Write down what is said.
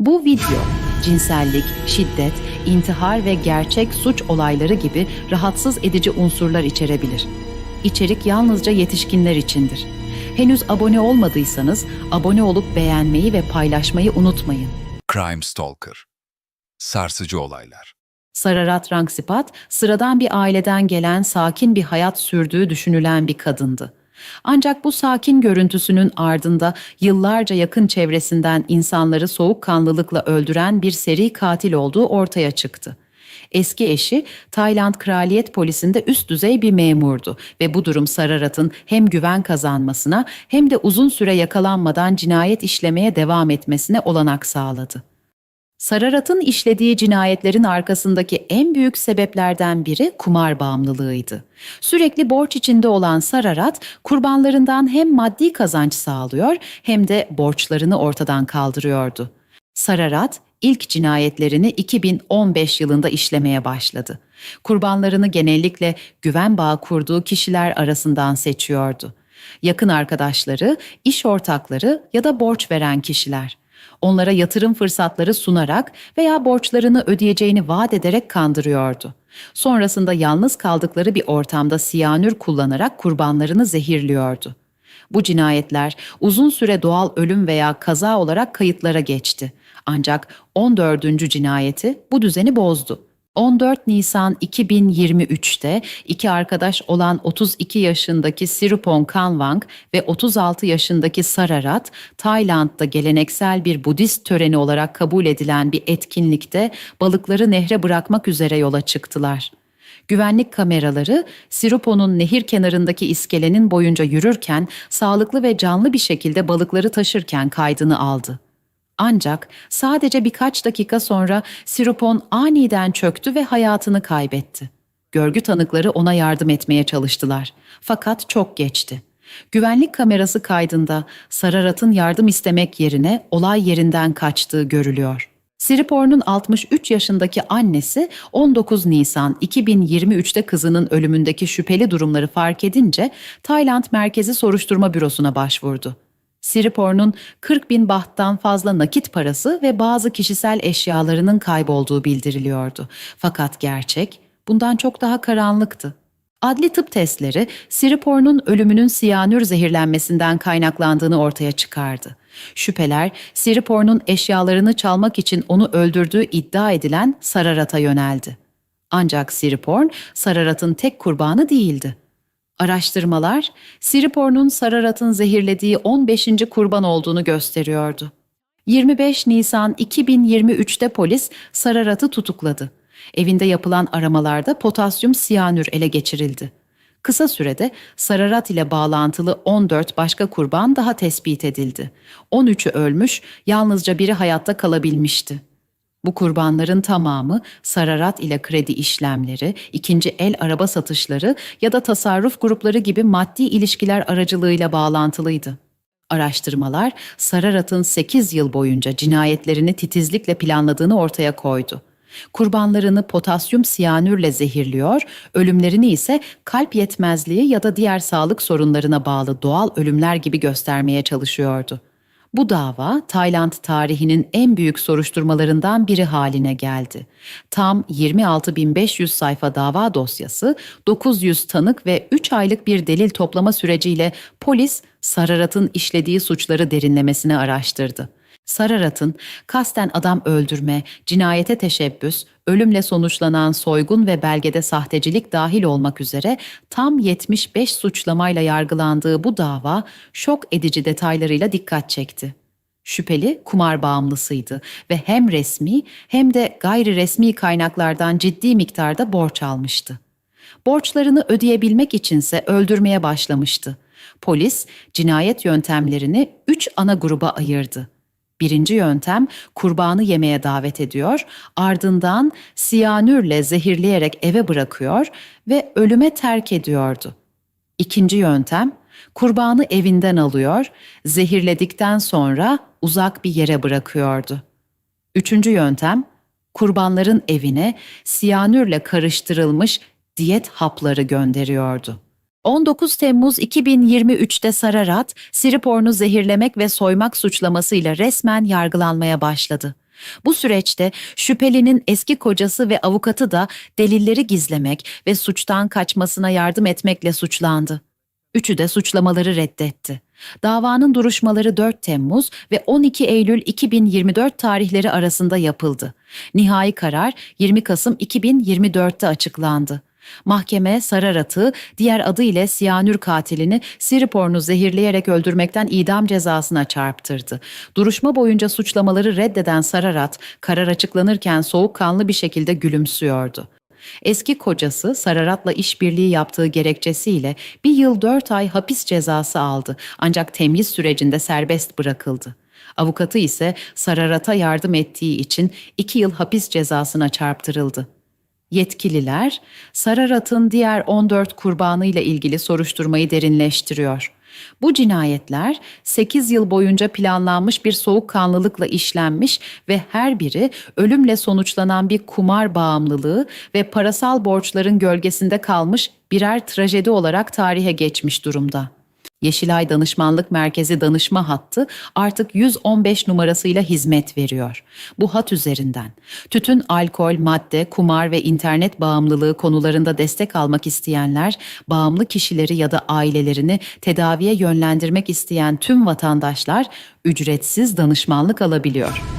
Bu video cinsellik, şiddet, intihar ve gerçek suç olayları gibi rahatsız edici unsurlar içerebilir. İçerik yalnızca yetişkinler içindir. Henüz abone olmadıysanız abone olup beğenmeyi ve paylaşmayı unutmayın. Crime Stalker. Sarsıcı olaylar. Sararat Rangsipat, sıradan bir aileden gelen sakin bir hayat sürdüğü düşünülen bir kadındı. Ancak bu sakin görüntüsünün ardında yıllarca yakın çevresinden insanları soğukkanlılıkla öldüren bir seri katil olduğu ortaya çıktı. Eski eşi Tayland Kraliyet Polisi'nde üst düzey bir memurdu ve bu durum Sararat'ın hem güven kazanmasına hem de uzun süre yakalanmadan cinayet işlemeye devam etmesine olanak sağladı. Sararat'ın işlediği cinayetlerin arkasındaki en büyük sebeplerden biri kumar bağımlılığıydı. Sürekli borç içinde olan Sararat, kurbanlarından hem maddi kazanç sağlıyor hem de borçlarını ortadan kaldırıyordu. Sararat, ilk cinayetlerini 2015 yılında işlemeye başladı. Kurbanlarını genellikle güven bağı kurduğu kişiler arasından seçiyordu. Yakın arkadaşları, iş ortakları ya da borç veren kişiler onlara yatırım fırsatları sunarak veya borçlarını ödeyeceğini vaat ederek kandırıyordu. Sonrasında yalnız kaldıkları bir ortamda siyanür kullanarak kurbanlarını zehirliyordu. Bu cinayetler uzun süre doğal ölüm veya kaza olarak kayıtlara geçti. Ancak 14. cinayeti bu düzeni bozdu. 14 Nisan 2023'te iki arkadaş olan 32 yaşındaki Sirupon Kanwang ve 36 yaşındaki Sararat, Tayland'da geleneksel bir Budist töreni olarak kabul edilen bir etkinlikte balıkları nehre bırakmak üzere yola çıktılar. Güvenlik kameraları Sirupo'nun nehir kenarındaki iskelenin boyunca yürürken sağlıklı ve canlı bir şekilde balıkları taşırken kaydını aldı. Ancak sadece birkaç dakika sonra Sirupon aniden çöktü ve hayatını kaybetti. Görgü tanıkları ona yardım etmeye çalıştılar. Fakat çok geçti. Güvenlik kamerası kaydında Sararat'ın yardım istemek yerine olay yerinden kaçtığı görülüyor. Siriporn'un 63 yaşındaki annesi 19 Nisan 2023'te kızının ölümündeki şüpheli durumları fark edince Tayland Merkezi Soruşturma Bürosu'na başvurdu. Siriporn'un 40 bin bahttan fazla nakit parası ve bazı kişisel eşyalarının kaybolduğu bildiriliyordu. Fakat gerçek bundan çok daha karanlıktı. Adli tıp testleri Siriporn'un ölümünün siyanür zehirlenmesinden kaynaklandığını ortaya çıkardı. Şüpheler Siriporn'un eşyalarını çalmak için onu öldürdüğü iddia edilen Sararat'a yöneldi. Ancak Siriporn Sararat'ın tek kurbanı değildi. Araştırmalar, Siriporn'un Sararat'ın zehirlediği 15. kurban olduğunu gösteriyordu. 25 Nisan 2023'te polis Sararat'ı tutukladı. Evinde yapılan aramalarda potasyum siyanür ele geçirildi. Kısa sürede Sararat ile bağlantılı 14 başka kurban daha tespit edildi. 13'ü ölmüş, yalnızca biri hayatta kalabilmişti. Bu kurbanların tamamı sararat ile kredi işlemleri, ikinci el araba satışları ya da tasarruf grupları gibi maddi ilişkiler aracılığıyla bağlantılıydı. Araştırmalar Sararat'ın 8 yıl boyunca cinayetlerini titizlikle planladığını ortaya koydu. Kurbanlarını potasyum siyanürle zehirliyor, ölümlerini ise kalp yetmezliği ya da diğer sağlık sorunlarına bağlı doğal ölümler gibi göstermeye çalışıyordu. Bu dava Tayland tarihinin en büyük soruşturmalarından biri haline geldi. Tam 26.500 sayfa dava dosyası, 900 tanık ve 3 aylık bir delil toplama süreciyle polis Sararat'ın işlediği suçları derinlemesine araştırdı. Sararat'ın kasten adam öldürme, cinayete teşebbüs, ölümle sonuçlanan soygun ve belgede sahtecilik dahil olmak üzere tam 75 suçlamayla yargılandığı bu dava şok edici detaylarıyla dikkat çekti. Şüpheli kumar bağımlısıydı ve hem resmi hem de gayri resmi kaynaklardan ciddi miktarda borç almıştı. Borçlarını ödeyebilmek içinse öldürmeye başlamıştı. Polis cinayet yöntemlerini üç ana gruba ayırdı. Birinci yöntem kurbanı yemeye davet ediyor, ardından siyanürle zehirleyerek eve bırakıyor ve ölüme terk ediyordu. İkinci yöntem kurbanı evinden alıyor, zehirledikten sonra uzak bir yere bırakıyordu. Üçüncü yöntem kurbanların evine siyanürle karıştırılmış diyet hapları gönderiyordu. 19 Temmuz 2023'te Sararat, Siriporn'u zehirlemek ve soymak suçlamasıyla resmen yargılanmaya başladı. Bu süreçte şüphelinin eski kocası ve avukatı da delilleri gizlemek ve suçtan kaçmasına yardım etmekle suçlandı. Üçü de suçlamaları reddetti. Davanın duruşmaları 4 Temmuz ve 12 Eylül 2024 tarihleri arasında yapıldı. Nihai karar 20 Kasım 2024'te açıklandı. Mahkeme Sararat'ı diğer adı ile siyanür katilini Siriporn'u zehirleyerek öldürmekten idam cezasına çarptırdı. Duruşma boyunca suçlamaları reddeden Sararat karar açıklanırken soğukkanlı bir şekilde gülümsüyordu. Eski kocası Sararat'la işbirliği yaptığı gerekçesiyle bir yıl dört ay hapis cezası aldı ancak temyiz sürecinde serbest bırakıldı. Avukatı ise Sararat'a yardım ettiği için iki yıl hapis cezasına çarptırıldı. Yetkililer, Sararat'ın diğer 14 kurbanıyla ilgili soruşturmayı derinleştiriyor. Bu cinayetler 8 yıl boyunca planlanmış bir soğukkanlılıkla işlenmiş ve her biri ölümle sonuçlanan bir kumar bağımlılığı ve parasal borçların gölgesinde kalmış birer trajedi olarak tarihe geçmiş durumda. Yeşilay Danışmanlık Merkezi danışma hattı artık 115 numarasıyla hizmet veriyor. Bu hat üzerinden tütün, alkol, madde, kumar ve internet bağımlılığı konularında destek almak isteyenler, bağımlı kişileri ya da ailelerini tedaviye yönlendirmek isteyen tüm vatandaşlar ücretsiz danışmanlık alabiliyor.